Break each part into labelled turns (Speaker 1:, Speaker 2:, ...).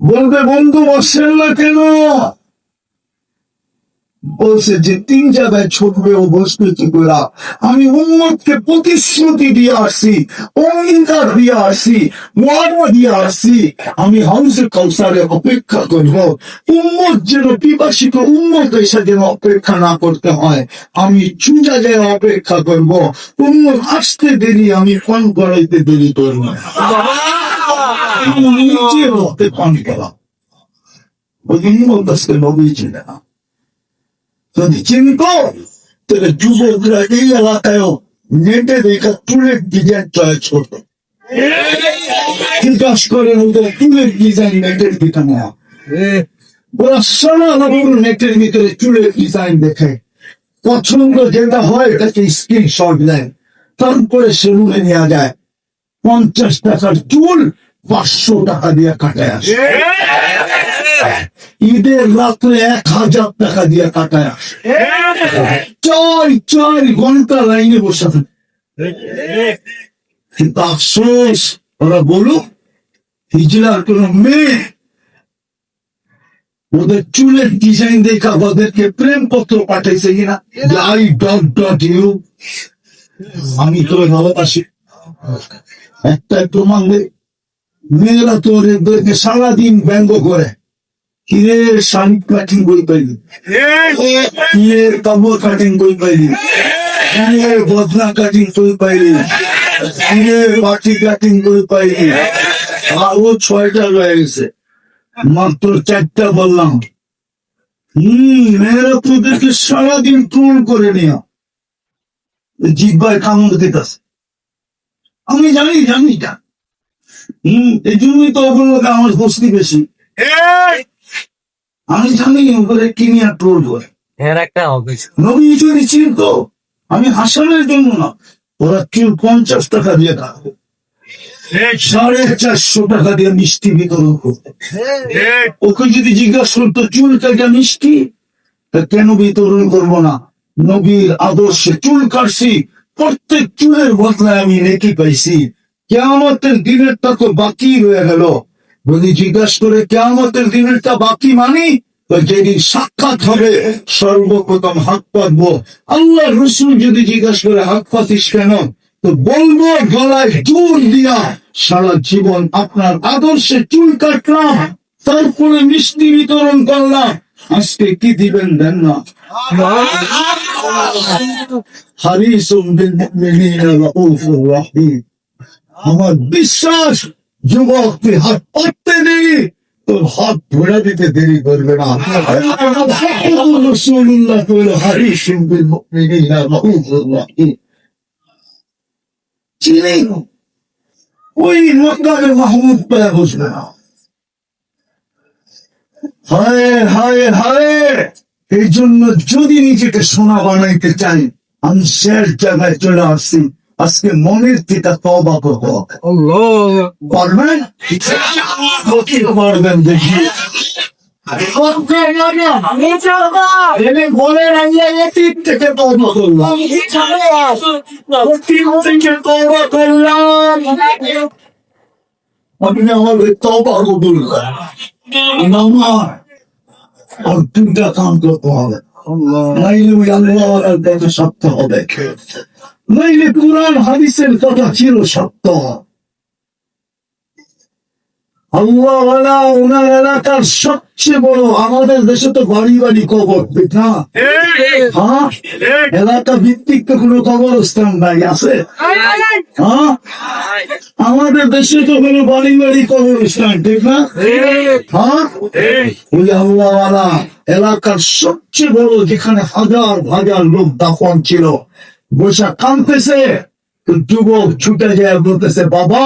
Speaker 1: বলবে, বন্ধু, বসছেন না কেন? বলছে যে, তিন জায়গায় ছুটবে, ও বসবে কি করে? আমি উম্মতকে প্রতিশ্রুতি দিয়ে আসছি অঙ্গীকার দিয়ে আসছি, ওয়াদা দিয়ে আসছি, আমি হাউসে কাউসারে অপেক্ষা করব। উম্মত যেন পিপাসিত উম্মত এসে যেন অপেক্ষা না করতে হয়, আমি চুজা যায় অপেক্ষা করব। উম্মত আসতে দেরি, আমি পান করাইতে দেরি করব চুলের ডিজাইন দেখে পছন্দ যেটা হয় এটাকে স্ক্রিনশট দেয় তারপরে সেলুনে নেওয়া যায় পঞ্চাশ টাকার চুল পাঁচশো টাকা দিয়ে কাটায় আসে। ঈদের রাত্রে এক হাজার টাকা দিয়ে কাটায় আসে। চার চার ঘণ্টা লাইনে বসে থাকে কিন্তু আফসোস, ওরা বলুক, হিজলার কোন মেয়ে ওদের চুলের ডিজাইন দেখা ওদেরকে প্রেম পত্র পাঠাইছে কিনা? I dot dot you. আমি তোরে ভালোবাসি। একটা দে মেয়েরা তো ওদেরকে সারাদিন ব্যঙ্গ করে। কিরে শাড়ি কাটিং বই পাইলি? কিরে কাপড় কাটিং বই পাইলি? কিরে বদনা কাটিং বই পাইলি? কিরে পাটি কাটিং বই পাইলি? আরও ছয়টা রয়ে গেছে। মাত্র চারটা বললাম। হম মেয়েরা তোদেরকে সারাদিন ট্রোল করে নিও জিব্বায় কামড় দিতেছে। আমি জানি জানি এটা হম এই জন্যই তো ওগুলোকে আমার বস্তি বেশি। আমি জানি ওগুলো কি নিয়ে ট্রোল করে।
Speaker 2: এর একটা অফিস।
Speaker 1: নবী যদি চিনত আমি হাসানের জন্য না ওরা কেউ পঞ্চাশ টাকা দিয়ে খাবে সাড়ে চারশো টাকা দিয়ে মিষ্টি বিতরণ করতে। ওকে যদি জিজ্ঞাসা করতো চুল কাটা মিষ্টি? তা কেন বিতরণ করব না? নবীর আদর্শে চুল কাটছি প্রত্যেক চুলের বদলায় আমি নেকি পাইছি। কেয়ামতের দিনেরটা তো বাকি রয়ে গেল। যদি জিজ্ঞাসা করে কেয়ামতের দিনেরটা বাকি মানি? যেদিন সাক্ষাৎ হবে সর্বপ্রথম হাত পাতবো। আল্লাহ রসুল যদি জিজ্ঞাসা করে হাত পাতিস কেন? তো বলব গলায় জোর দিয়া সারা জীবন আপনার আদর্শে চুল কাটলাম তারপরে মিষ্টি বিতরণ করলাম। আজকে কি দিবেন দেন না? হারিসুম বিল মুমিনিনা রাউফুর রাহিম। আমার বিশ্বাস, যুবক, তুই হাত পাততে নেই। তোর হাত ধরে দিতে দেরি করবে না। রাহিম চিনি? ওই মাহমুদ না। এই জন্য যদি নিজেকে সোনা বানাইতে চাই, আমি শেষ জায়গায় চলে আসছি। আজকে মনের থেকে তবা করব। পারবেন? কি পারবেন দেখি। আপনি তবা কবুল করেন। আমার। কাম করতে হবে। নাইলে ওই সত্য হবে। নাইলে কোরআন, হাদিসের কথা ছিল সত্য। ওনার এলাকার সবচেয়ে বড়, আমাদের দেশে তো বাড়ি বাড়ি কবর হ্যাঁ? এলাকা ভিত্তিক তো কোনো নাই, আছে? হ্যাঁ? আমাদের দেশে তো কোনো বাড়ি বাড়ি কবরস্থান, ঠিক না? হ্যাঁ? ওই আল্লাহওয়ালা এলাকার সবচেয়ে বড়, যেখানে হাজার হাজার লোক দাফন ছিল বৈশাখ কাঁদতেছে যুবক ছুটে যায়, বলতেছে, বাবা,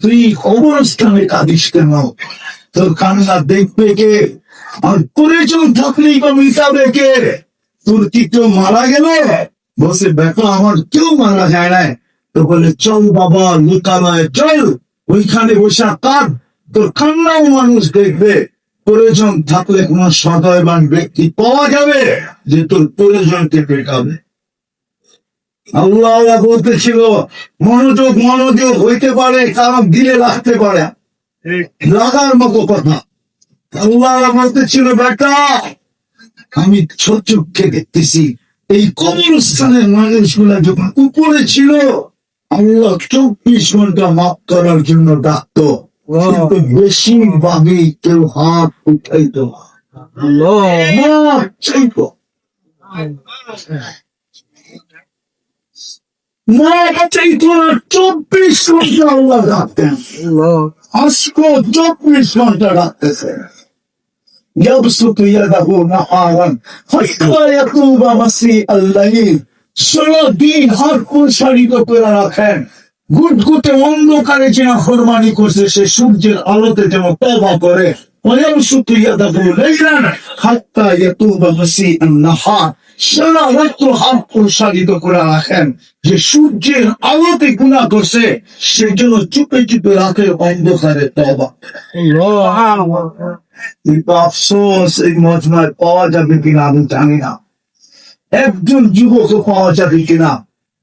Speaker 1: তুই কবরস্থানে কাঁদিস কেন? তোর কান্না দেখবে কে? আর পরিজন থাকলেই বা মিটাবে কে? তোর কি কেউ মারা গেল? বসে বেটা আমার কেউ মারা যায় না তো বলে, চল বাবা, লোকালয়ে চল, ওইখানে বসে কাঁদ, তোর কান্নাও মানুষ দেখবে। প্রয়োজন থাকলে কোন সদয়বান ব্যক্তি পাওয়া যাবে যে তোর প্রয়োজনকে পেটাবে। আল্লাহ বলতেছিল মনোযোগ মনোযোগ হইতে পারে কারণ দিলে লাগতে পারে। লাগার মতো কথা। আল্লাহ বলতেছিল বেটা আমি চোখে দেখতেছি এই কবরস্থানের মানুষগুলা যখন উপরে ছিল আল্লাহ চব্বিশ ঘণ্টা মাফ করার জন্য ডাকতো। কিন্তু বেশিরভাগই কেউ হাত উঠাইতো চাইতো। চব্বিশ ঘন্টা আল্লাহ ডাকতেন আজকে চব্বিশ ঘন্টা ডাকতেছে يبسط يده نهارا حتى يطوب مسيء الليل সারাদিন হাত প্রসারিত করে রাখেন গুটগুটে অন্ধকারে যে ফরমানি করছে সে সূর্যের আলোতে যেন তবা করে ويبسط يده ليلا حتى يطوب مسيء النهار সারা রাত্র হাত প্রসারিত করে রাখেন। যে সূর্যের আলোতে গুণা করছে সেজন্য চুপে চুপে রাখে অন্ধকারে তবা কিন্তু আফসোস এই মজমায় পাওয়া যাবে কিনা আমি জানি না। একজন যুবকও পাওয়া যাবে কিনা?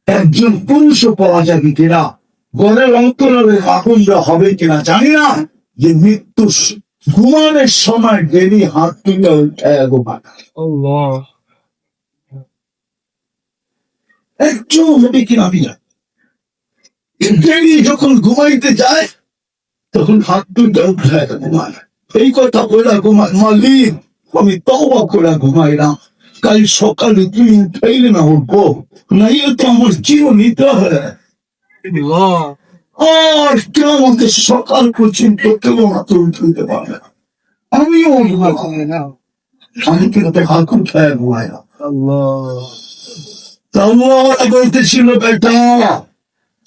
Speaker 1: একজন পুরুষও পাওয়া যাবে কিনা? গলের অন্তরে আগুনটা হবে কিনা জানি না। যে মৃত্যু ঘুমানোর সময় দেরি হাত তুলে উঠায় ঘুমান একজন হবে কিনা আমি জানি দেরি যখন ঘুমাইতে যায় তখন হাত উঠায় এই কথা বলে ঘুমাই মালিক আমি তবা করে ঘুমাই না কাল সকালে তুই উঠাইলে না উঠবো নাইলে তো আমার জীবন নিতে হবে আর আমাকে সকাল পর্যন্ত কেউ আমাকে উঠাইতে পারবে না। আমিও ঘুমাই না আমি কিন্তু হাত উঠায় ঘুমাই না আল্লাহ। বলতেছিল বেটা।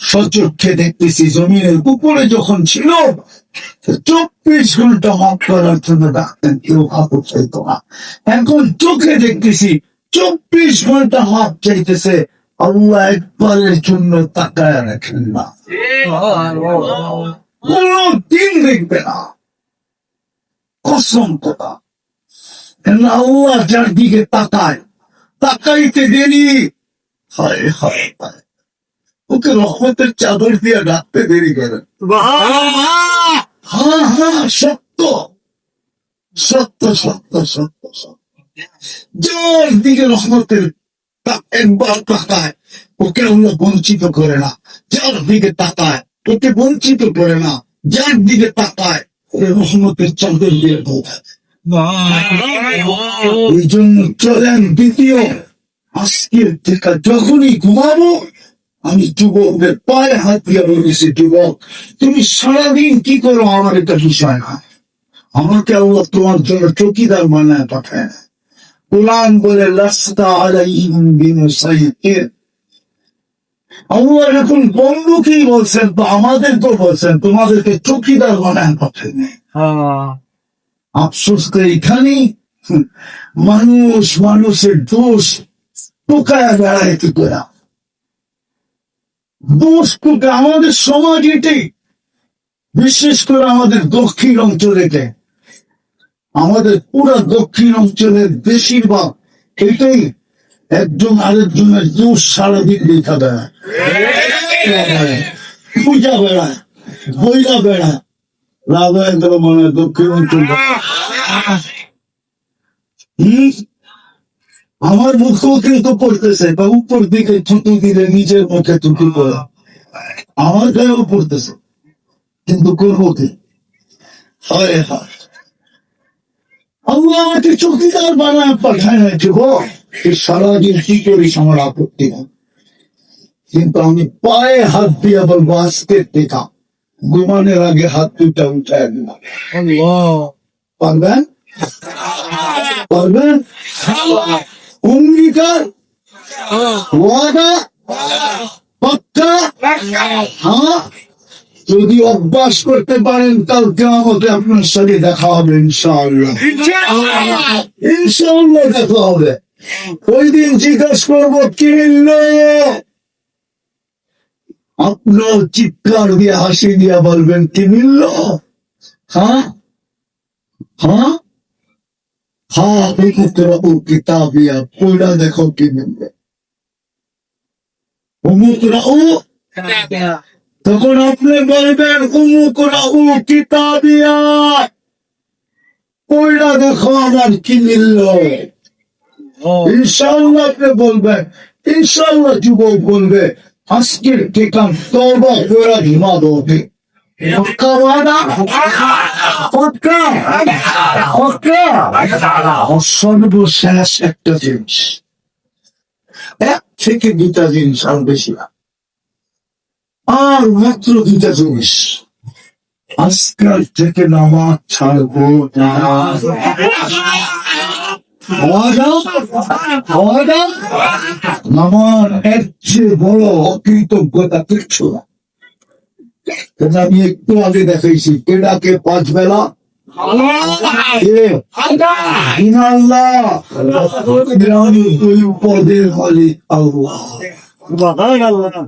Speaker 1: সচক্ষে দেখতেছি জমিনের উপরে যখন ছিল, চব্বিশ ঘণ্টা মাফ করার জন্য ডাক্তার কেউ হাত চাইতো না। এখন চোখে দেখতেছি চব্বিশ ঘণ্টা মাপ চাইতেছে, আল্লাহ একবারের জন্য তাকায় রাখেন না। কোন দিন দেখবে না। কসম কথা। আল্লাহ যার দিকে তাকায়, তাকাইতে দেরি হায় হায় হায় ওকে রহমতের চাদর দিয়ে ডাকতে দেরি করে হ্যাঁ হ্যাঁ সত্য সত্য সত্য সত্য সত্য যার দিকে রহমতের একবার তাকায় ওকে আমরা বঞ্চিত করে না যার দিকে তাকায় ওকে বঞ্চিত করে না যার দিকে তাকায় ওকে রহমতের চাদর দিয়ে ঢোকায় এই জন্য চলেন দ্বিতীয় আজকের থেকে যখনই ঘুমাবো আমি যুবকদের পায়ে হাত দিয়ে বলেছি যুবক তুমি সারাদিন কি করো আমার এটা বিষয় না আমাকে আল্লাহ তোমার জন্য চৌকিদার বানায় পাঠায় না। কোরআন বলে লাস্তা আলাইহিম বিমুসাইয়ির আল্লাহ এখন বন্ধুকেই বলছেন তো আমাদের তো বলছেন তোমাদেরকে চৌকিদার বানায় পাঠায় না। আফসোস তো এখানেই মানুষ মানুষের দোষ টোকায় বেড়ায় কি করে দোষ আমাদের সমাজ এটাই বিশেষ করে আমাদের দক্ষিণ অঞ্চলেতে আমাদের পুরো দক্ষিণ অঞ্চলের বেশিরভাগ এটাই একজন আরেকজনের দোষ সারাদিন দেখা বেড়ায় পূজা বেড়ায় বইলা বেড়ায়। রাধায় মনে দক্ষিণ অঞ্চল? আমার মুখেও তো পড়তেছে বা উপর দিকে থুতু দিলে নিজের মুখে থুতু পড়ে আমার গায়েও পড়তেছে কিন্তু করব কি হয় হয়। আল্লাহ আমাকে চৌকিদার বানায় পাঠায় না যে গো এই সারাদিন কি করিস আমার আপত্তি নেই। কিন্তু আমি পায়ে হাত দিয়ে বলব আজকে টেকা ঘুমানোর আগে হাত দুটা উঠায় দিলাম। পারবেন? পারবেন? অঙ্গীকার ওয়াদা পাক্কা হ্যাঁ যদি অভ্যাস করতে পারেন কালকে আমাকে আপনার সাথে দেখা হবে ইনশাআল্লাহ। ইনশাআল্লাহ। দেখা হবে। ওই দিন জিজ্ঞাসা করব কি মিলল আপনার চিৎকার দিয়ে হাসি দিয়ে বলবেন কি মিলল হ্যাঁ? হ্যাঁ? হা বিকুতরা ও কিতাবিয়া, পড়া দেখো কি মিলবে উমুকরা ও তখন আপনি বলবেন উমুকরা ও কিতাবিয়া, পড়া দেখো আমার কি মিলল। ইনশাল্লাহ আপনি বলবেন ইনশাল্লাহ যুবক বলবে, আজকের টিকা তবা করা হিমা দৌড়ে সর্বশেষ একটা জিনিস এক থেকে দুটা জিনিস আর বেশি না আর মাত্র দুটা জিনিস আজকাল থেকে নামাজ ছাড়বো নামাজ এর চেয়ে বড় অকৃতজ্ঞতা কিচ্ছু না আমি একটু আগে দেখাইছি পাঁচ বেলা?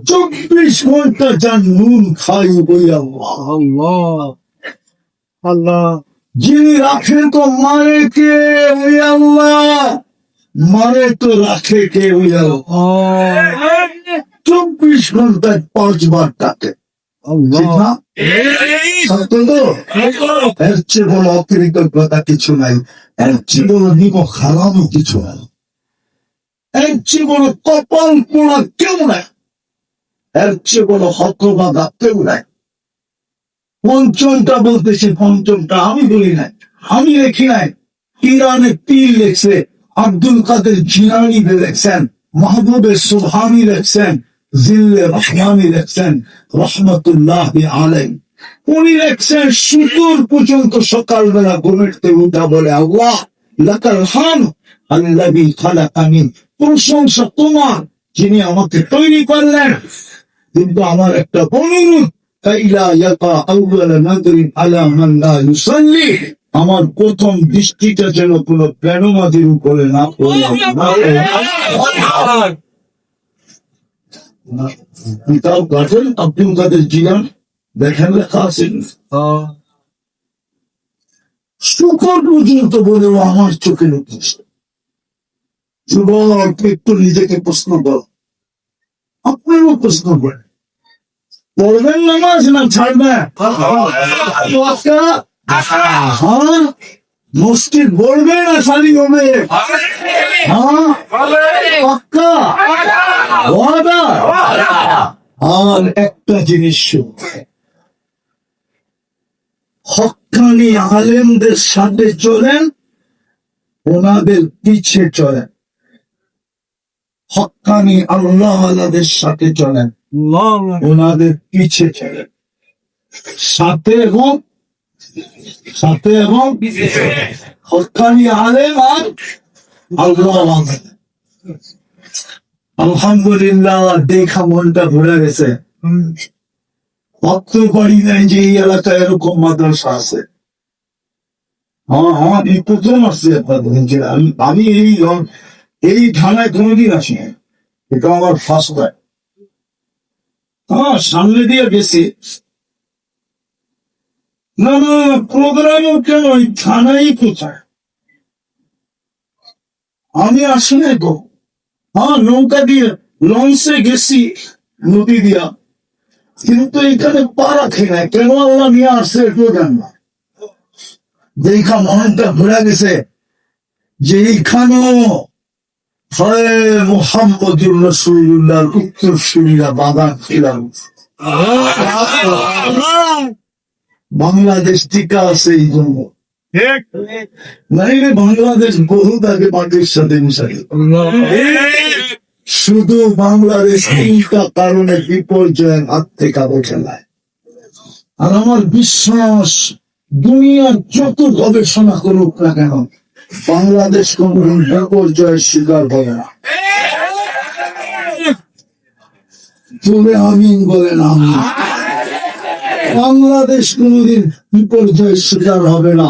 Speaker 1: চব্বিশ ঘণ্টা যার নুন খাই বই আল্লাহ। যিনি রাখেন তো মারে কে ওই আল্লাহ? মানে তো রাখে কে ওই আল্লাহ? চব্বিশ ঘন্টায় পাঁচবার ডাকে? এর চেয়ে বড় অকৃতজ্ঞতা কিছু নাই। এর চেয়ে বড় নিম খারাপও কিছু নাই। এর চেয়ে বড় কপাল পোড়া কেউ নাই। এর চেয়ে বড় হতবাদা কেউ নাই। পঞ্চমটা বলতেছে পঞ্চমটা আমি বলি নাই আমি লেখি নাই। ইরানে পীর লেখছে আব্দুল কাদের জিনানি লেখছেন মাহবুবের সুবহানি লেখছেন জিল্লে রহমানি রহমতুল্লাহ উনি পর্যন্ত সকালবেলা উঠা বলে, আল্লাহ, লাকাল হাম প্রশংসা তোমার, যিনি আমাকে তৈরি করলেন। কিন্তু আমার একটা অনুরোধ আমার প্রথম দৃষ্টিটা যেন কোন প্যানোমাদির উপরে না পড়ে। কাটেন আব্দুল কাদের জিলান দেখেন লেখা আছে শুকর পর্যন্ত বলেও আমার চোখে উঠেছে যুবক একটু নিজেকে প্রশ্ন কর। আপনারও প্রশ্ন করেন পড়বেন নামাজ না ছাড়বেন হ্যাঁ মসজিদ বলবে না শালি হবে হ্যাঁ পাক্কা? ওয়াদা আর একটা জিনিস হকানি আলেমদের সাথে চলেন ওনাদের পিছে চলেন। হকানি আল্লাহ আলাদের সাথে চলেন ওনাদের পিছে চলেন। সাথে এবং সাথে এবং হকানি আলেম আর আল্লাহ আলহামদুলিল্লাহ দেখা মনটা ভরে গেছে। ভাবতে পারি নাই যে এই এলাকায় এরকম মাদ্রাসা আছে। হ্যাঁ এই প্রথম আসছে আপনাদের আমি- আমি এই এই থানায় কোনোদিন আসি এটা আমার ফার্স্ট টাইম হ্যাঁ সামনে দিয়ে গেছি। না না প্রোগ্রামও কেন? ওই থানাই কোথায়? আমি আসি নাই তো হ্যাঁ নৌকা দিয়ে লঞ্চে গেছি নদী দিয়া। কিন্তু এখানে পা রাখে না কেন আল্লাহ নিয়ে আসছে এটাও জান না। দেখা মনটা ঘুরে গেছে যে এইখানেও হয় মোহাম্মদুর রসুল্লাহর উত্তর সুরিরা ছিলাম বাংলাদেশ টিকা আছে এই জন্য। নাইলে বাংলাদেশ বহুত আগে মাটির সাথে মিশাই শুধু বাংলাদেশ তিনটা কারণে বিপর্যয়ের হাত থেকে বেঁচে নেয় আর আমার বিশ্বাস দুনিয়ার যত গবেষণা করুক না কেন বাংলাদেশ কোন বিপর্যয়ের শিকার হবে না। তুমি আমিন বলেন আমি বাংলাদেশ কোনদিন বিপর্যয়ের শিকার হবে না।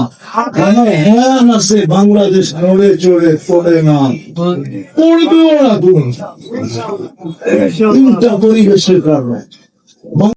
Speaker 1: হ্যান আছে, বাংলাদেশ নড়ে চড়ে পড়ে না। পড়বেও না তুমি পরিবেশের কারণে।